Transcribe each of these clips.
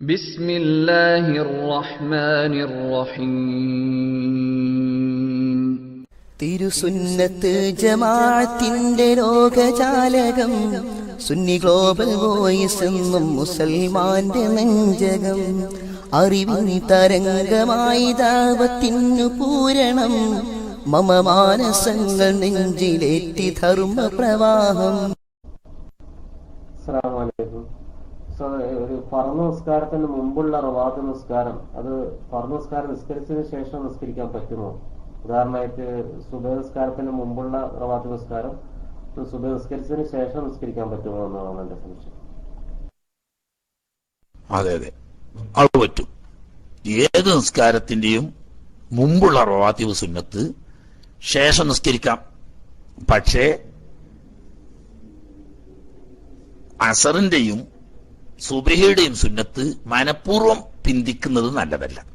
بسم الله الرحمن الرحيم തിരുസുന്നത്ത് ജമാഅത്തിന്റെ ലോകജാലകം Sunni global voice എന്നും മുസൽമാന്റെ നെഞ്ചകം അറിവിൻ തരംഗമായി ദാവത്തിനു പൂരണം മമ മാനസങ്ങൾ നെഞ്ചിലേറ്റി ധർമ്മ പ്രവാഹം അസ്സലാമലൈക്കും സോ ഒരു ഫർദ് നിസ്കാരത്തിന് മുമ്പുള്ള റവാത്ത് നിസ്കാരം അത് ഫർദ് നിസ്കാരം നിസ്കരിച്ചതിന് ശേഷം നിസ്കരിക്കാൻ പറ്റുമോ? ഉദാഹരണമായിട്ട് സുബ നിസ്കാരത്തിന് മുമ്പുള്ള റവാത്ത് നിസ്കാരം സുബഹ നിസ്കരിച്ചതിന് ശേഷം നിസ്കരിക്കാൻ പറ്റുമോ എന്നാണ് എന്റെ സംശയം. അതെ അതെ. അത് പറ്റും. ഏത് നിസ്കാരത്തിന്റെയും മുമ്പുള്ള റവാത്തിവ് സുന്നത്ത് ശേഷം നിസ്കരിക്കാം. പക്ഷേ അസറിന്റെയും സുബഹിയുടെയും സുന്നത്ത് മനഃപൂർവം പിന്തിക്കുന്നത് നല്ലതല്ല.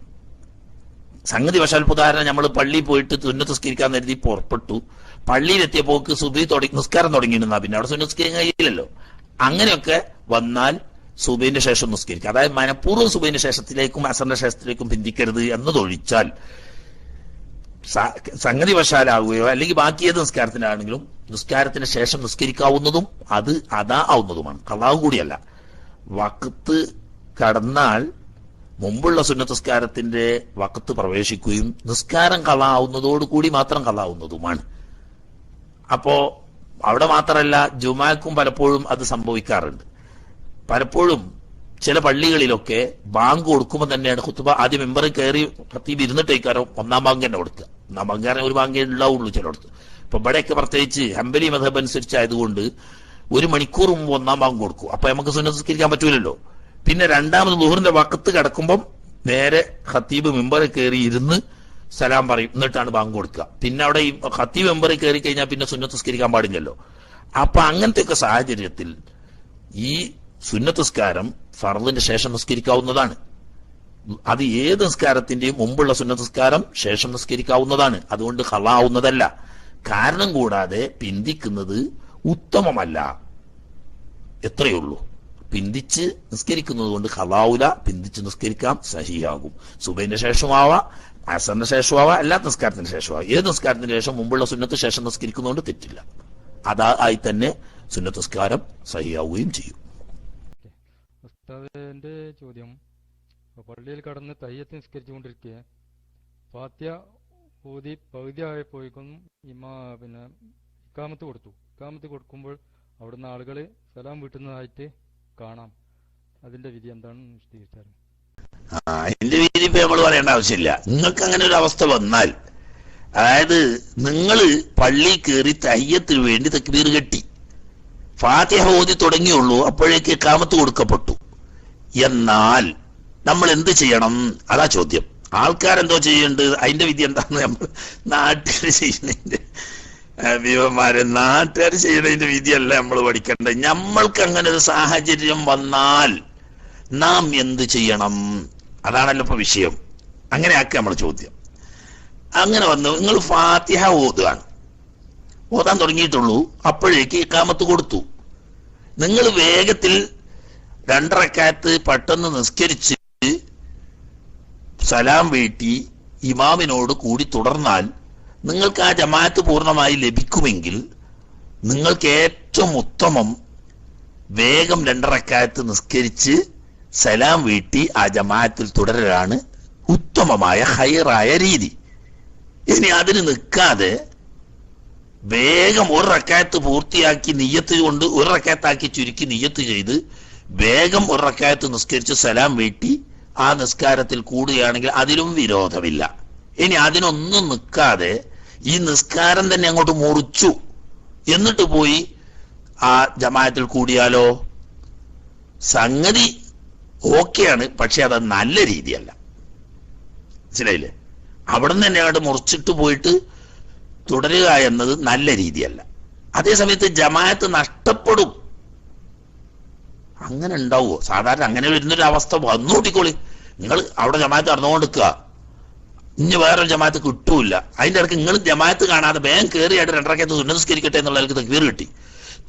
സംഗതി വശാൽ ഉദാഹരണം നമ്മൾ പള്ളിയിൽ പോയിട്ട് സുന്നത്ത് നിസ്കരിക്കാൻ കരുതി പുറപ്പെട്ടു. പള്ളിയിലെത്തിയ പോക്ക് സുബഹി തുടങ്ങി നിസ്കാരം തുടങ്ങിയിരുന്നാ പിന്നെ അവിടെ സുന്നത്ത് നിസ്കരിക്കാൻ കഴിയില്ലല്ലോ. അങ്ങനെയൊക്കെ വന്നാൽ സുബൈന്റെ ശേഷം നിസ്കരിക്കുക. അതായത് മനഃപൂർവം സുബൈന്റെ ശേഷത്തിലേക്കും അസറിന്റെ ശേഷത്തിലേക്കും പിന്തിക്കരുത് എന്നതൊഴിച്ചാൽ സംഗതി വശാലാവുകയോ അല്ലെങ്കിൽ ബാക്കി ഏത് നിസ്കാരത്തിനാണെങ്കിലും നിസ്കാരത്തിന് ശേഷം നിസ്കരിക്കാവുന്നതും അത് അതാ ആവുന്നതുമാണ്. കഥാവ് കൂടിയല്ല. വക്കത്ത് കടന്നാൽ മുമ്പുള്ള സുന്നത്ത് നിസ്കാരത്തിന്റെ വക്കത്ത് പ്രവേശിക്കുകയും നിസ്കാരം കള്ളാവുന്നതോടുകൂടി മാത്രം കളാവുന്നതുമാണ്. അപ്പോ അവിടെ മാത്രമല്ല ജുമാക്കും പലപ്പോഴും അത് സംഭവിക്കാറുണ്ട്. പലപ്പോഴും ചില പള്ളികളിലൊക്കെ ബാങ്ക് കൊടുക്കുമ്പോൾ തന്നെയാണ് കുത്തുബ ആദ്യം മെമ്പറിൽ കയറി പ്രത്യേകം ഇരുന്നിട്ടേക്കാരോ ഒന്നാം ബാങ്ക് തന്നെ കൊടുക്കുക. ഒന്നാം ബാങ്ക് ഒരു ബാങ്കേ ഉണ്ടാവുള്ളൂ ചിലയിടത്ത്. ഇപ്പൊ ഇവിടെയൊക്കെ പ്രത്യേകിച്ച് ഹംബലി മതബ് അനുസരിച്ചായതുകൊണ്ട് ഒരു മണിക്കൂർ മുമ്പ് ഒന്നാം ഭാഗം കൊടുക്കും. അപ്പൊ നമുക്ക് സുനസ്കരിക്കാൻ പറ്റൂലല്ലോ. പിന്നെ രണ്ടാമത് ദുഹറിന്റെ വക്കത്ത് കിടക്കുമ്പം നേരെ ഖത്തീബ് മെമ്പറിൽ കയറി ഇരുന്ന് സലാം പറയും. എന്നിട്ടാണ് ബാങ്ക് കൊടുക്കുക. പിന്നെ അവിടെ ഈ ഖത്തീബ് മെമ്പറിൽ കയറി കഴിഞ്ഞാൽ പിന്നെ സുന്നത്തസ്കരിക്കാൻ പാടില്ലല്ലോ. അപ്പൊ അങ്ങനത്തെയൊക്കെ സാഹചര്യത്തിൽ ഈ സുന്നത്തസ്കാരം ഫറദിന്റെ ശേഷം നിസ്കരിക്കാവുന്നതാണ്. അത് ഏത് നിസ്കാരത്തിന്റെയും മുമ്പുള്ള സുന്നതസ്കാരം ശേഷം നിസ്കരിക്കാവുന്നതാണ്. അതുകൊണ്ട് ഹളാവുന്നതല്ല കാരണം കൂടാതെ പിന്തിക്കുന്നത് ഉത്തമമല്ല. എത്രയുള്ളൂ? പിന്തിച്ച് നിസ്കരിക്കുന്നത് കൊണ്ട് പിന്തിച്ച് നിസ്കരിക്കാം സഹിയാകും സുബൈന്റെ ശേഷമാവാം അസറിന്റെ ശേഷമാവാം എല്ലാ നിസ്കാരത്തിന് ശേഷമാവാം. ഏത് നിസ്കാരത്തിന് ശേഷം? മുമ്പുള്ള സുന്നത്ത് ശേഷം നിസ്കരിക്കുന്നതുകൊണ്ട് തെറ്റില്ല. അതാ ആയി തന്നെ സുന്നത്ത് നിസ്കാരം സഹിയാവുകയും ചെയ്യും. ഉസ്താദിന്റെ ചോദ്യം. പള്ളിയിൽ കടന്ന് തയ്യത്ത് നിസ്കരിച്ചുകൊണ്ടിരിക്കെ. ഫാത്യ ഊതി പകുതി ആയപ്പോഴേക്കും ഇമാ പിന്നെ ഇക്കാമത്ത് കൊടുത്തു. ഇക്കാമത്ത് കൊടുക്കുമ്പോൾ അവിടുന്ന് ആളുകളെ സലാം വീട്ടുന്നതായിട്ട് കാണാം. അതിന്റെ വിധി എന്താണെന്ന് വിശദീകരിച്ചാൽ ആ അതിന്റെ വിധി ഇപ്പൊ നമ്മൾ പറയേണ്ട ആവശ്യമില്ല. നിങ്ങൾക്ക് അങ്ങനെ ഒരു അവസ്ഥ വന്നാൽ അതായത് നിങ്ങൾ പള്ളി കയറി തയ്യത്തിന് വേണ്ടി തക്ബീർ കെട്ടി. ഫാത്തിഹ ഓതി തുടങ്ങിയുള്ളൂ അപ്പോഴേക്ക് കാമത്ത് കൊടുക്കപ്പെട്ടു. എന്നാൽ നമ്മൾ എന്ത് ചെയ്യണം? അതാ ചോദ്യം. ആൾക്കാരെന്തോ ചെയ്യേണ്ടത് അതിന്റെ വിധി എന്താണെന്ന് നമ്മൾ നാട്ടിൽ ചെയ്യുന്നതിന്റെ ഭീമന്മാരെ നാട്ടുകാർ ചെയ്യുന്നതിന്റെ വിധിയല്ല നമ്മൾ പഠിക്കേണ്ടത്. നമ്മൾക്ക് അങ്ങനെ ഒരു സാഹചര്യം വന്നാൽ നാം എന്ത് ചെയ്യണം? അതാണല്ലോ ഇപ്പൊ വിഷയം. അങ്ങനെ ആക്കി നമ്മൾ ചോദ്യം. അങ്ങനെ വന്നു നിങ്ങൾ ഫാത്തിഹ ഓതുകയാണ്. ഓതാൻ തുടങ്ങിയിട്ടുള്ളൂ. അപ്പോഴേക്ക് ഇക്കാമത്ത് കൊടുത്തു. നിങ്ങൾ വേഗത്തിൽ രണ്ടരക്കാലത്ത് പെട്ടെന്ന് നിസ്കരിച്ച് സലാം വീട്ടി ഇമാമിനോട് കൂടി തുടർന്നാൽ നിങ്ങൾക്ക് ആ ജമാഅത്ത് പൂർണമായി ലഭിക്കുമെങ്കിൽ നിങ്ങൾക്ക് ഏറ്റവും ഉത്തമം വേഗം രണ്ടരക്കാലത്ത് നിസ്കരിച്ച് സലാം വീട്ടി ആ ജമാഅത്തിൽ തുടരലാണ് ഉത്തമമായ ഹൈറായ രീതി. ഇനി അതിന് നിൽക്കാതെ വേഗം ഒരു റക്കായത്ത് പൂർത്തിയാക്കി നിയ്യത്ത് കൊണ്ട് ഒരു റക്കായത്താക്കി ചുരുക്കി നിയ്യത്ത് ചെയ്ത് വേഗം ഒരു റക്കായത്ത് നിസ്കരിച്ച് സലാം വീട്ടി ആ നിസ്കാരത്തിൽ കൂടുകയാണെങ്കിൽ അതിലും വിരോധമില്ല. ഇനി അതിനൊന്നും നിൽക്കാതെ ഈ നിസ്കാരം തന്നെ അങ്ങോട്ട് മുറിച്ചു. എന്നിട്ട് പോയി ആ ജമായത്തിൽ കൂടിയാലോ? സംഗതി ഓക്കെയാണ് പക്ഷെ അത് നല്ല രീതിയല്ല. മനസ്സിലായില്ലേ? അവിടെ നിന്ന് തന്നെ അങ്ങോട്ട് മുറിച്ചിട്ട് പോയിട്ട് തുടരുക എന്നത് നല്ല രീതിയല്ല. അതേസമയത്ത് ജമായത്ത് നഷ്ടപ്പെടും. അങ്ങനെ ഉണ്ടാവുമോ സാധാരണ അങ്ങനെ വരുന്നൊരു അവസ്ഥ വന്നു കൂട്ടിക്കോളി നിങ്ങൾ അവിടെ ജമാഅത്ത് നടന്നുകൊണ്ടിരിക്കുക. ഇനി വേറൊരു ജമാഅത്ത് കിട്ടൂല അതിന്റെ ഇടയ്ക്ക് നിങ്ങൾ ജമാഅത്ത് കാണാതെ വേഗം കയറിയായിട്ട് രണ്ടരക്കത്ത് സുന്നസ്കരിക്കട്ടെ എന്നുള്ളവർക്ക് തെക്കുവീർ കിട്ടി.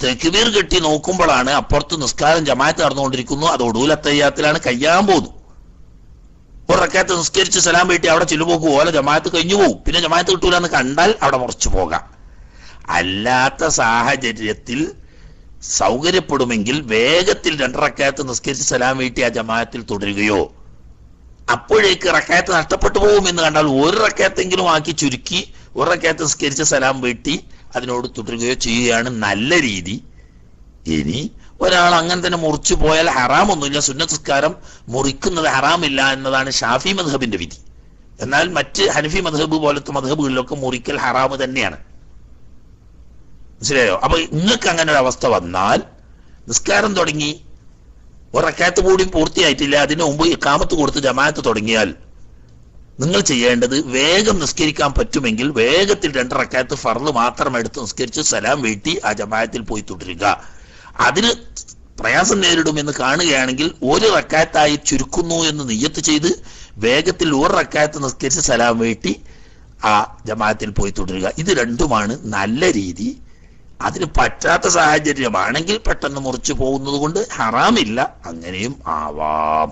തെക്കുവീർ കിട്ടി നോക്കുമ്പോഴാണ് അപ്പുറത്ത് നിസ്കാരം ജമാഅത്ത് നടന്നുകൊണ്ടിരിക്കുന്നു. അത് ഒടൂലത്തയ്യാത്തിലാണ് കയ്യാൻ പോകുന്നു ഒരു റക്കാത്ത് നിസ്കരിച്ച് സലാം വീട്ടി അവിടെ ചെല്ലുപോക്ക് പോലെ ജമാഅത്ത് കഴിഞ്ഞു പോകും. പിന്നെ ജമാഅത്ത് കിട്ടൂല എന്ന് കണ്ടാൽ അവിടെ മുറിച്ചു പോകാം. അല്ലാത്ത സാഹചര്യത്തിൽ സൗകര്യപ്പെടുമെങ്കിൽ വേഗത്തിൽ രണ്ടരക്കാലത്ത് നിസ്കരിച്ച് സലാം വീട്ടി ആ ജമാഅത്തിൽ തുടരുകയോ അപ്പോഴേക്ക് റക്കായത്ത് നഷ്ടപ്പെട്ടു പോകും എന്ന് കണ്ടാൽ ഒരു റക്കാത്തെങ്കിലും ആക്കി ചുരുക്കി ഒരു റക്കാത്ത് നിസ്കരിച്ച് സലാം വെട്ടി അതിനോട് തുടരുകയോ ചെയ്യുകയാണ് നല്ല രീതി. ഇനി ഒരാൾ അങ്ങനെ തന്നെ മുറിച്ചു പോയാൽ ഹറാമൊന്നുമില്ല. സുന്നസ്കാരം മുറിക്കുന്നത് ഹറാമില്ല എന്നതാണ് ഷാഫി മധബിന്റെ വിധി. എന്നാൽ മറ്റ് ഹനഫി മധബ് പോലത്തെ മധബുകളിലൊക്കെ മുറിക്കൽ ഹറാമ് തന്നെയാണ്. മനസ്സിലായോ? അപ്പൊ നിങ്ങൾക്ക് അങ്ങനെ ഒരു അവസ്ഥ വന്നാൽ നിസ്കാരം തുടങ്ങി ഒരക്കാത്ത് കൂടി പൂർത്തിയായിട്ടില്ല അതിനു മുമ്പ് ഇക്കാമത്ത് കൊടുത്ത് ജമാഅത്ത് തുടങ്ങിയാൽ നിങ്ങൾ ചെയ്യേണ്ടത് വേഗം നിസ്കരിക്കാൻ പറ്റുമെങ്കിൽ വേഗത്തിൽ രണ്ട് ഫറൽ ഫർൾ മാത്രം എടുത്ത് നിസ്കരിച്ച് സലാം വീട്ടി ആ ജമാഅത്തിൽ പോയി തുടരുക. അതിന് പ്രയാസം നേരിടുമെന്ന് കാണുകയാണെങ്കിൽ ഒരു റക്കാത്തായി ചുരുക്കുന്നു എന്ന് നിയ്യത്ത് ചെയ്ത് വേഗത്തിൽ ഒരു റക്കാത്ത് നിസ്കരിച്ച് സലാം വീട്ടി ആ ജമാഅത്തിൽ പോയി തുടരുക. ഇത് രണ്ടുമാണ് നല്ല രീതി. അതിന് പറ്റാത്ത സാഹചര്യമാണെങ്കിൽ പെട്ടെന്ന് മുറിച്ചു പോകുന്നത് കൊണ്ട് ഹറാമില്ല. അങ്ങനെയും ആവാം.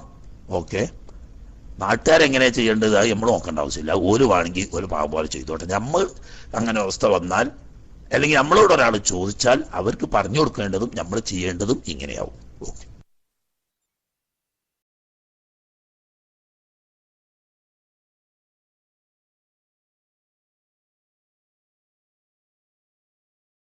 ഓക്കെ? നാട്ടുകാരെങ്ങനെ ചെയ്യേണ്ടത്? നമ്മൾ നോക്കേണ്ട ആവശ്യമില്ല. ഒരു വേണമെങ്കിൽ ഒരു പാവം പോലെ ചെയ്തോട്ടെ. നമ്മൾ അങ്ങനെ അവസ്ഥ വന്നാൽ അല്ലെങ്കിൽ നമ്മളോട് ഒരാൾ ചോദിച്ചാൽ അവർക്ക് പറഞ്ഞു കൊടുക്കേണ്ടതും നമ്മൾ ചെയ്യേണ്ടതും ഇങ്ങനെയാവും. ഓക്കെ.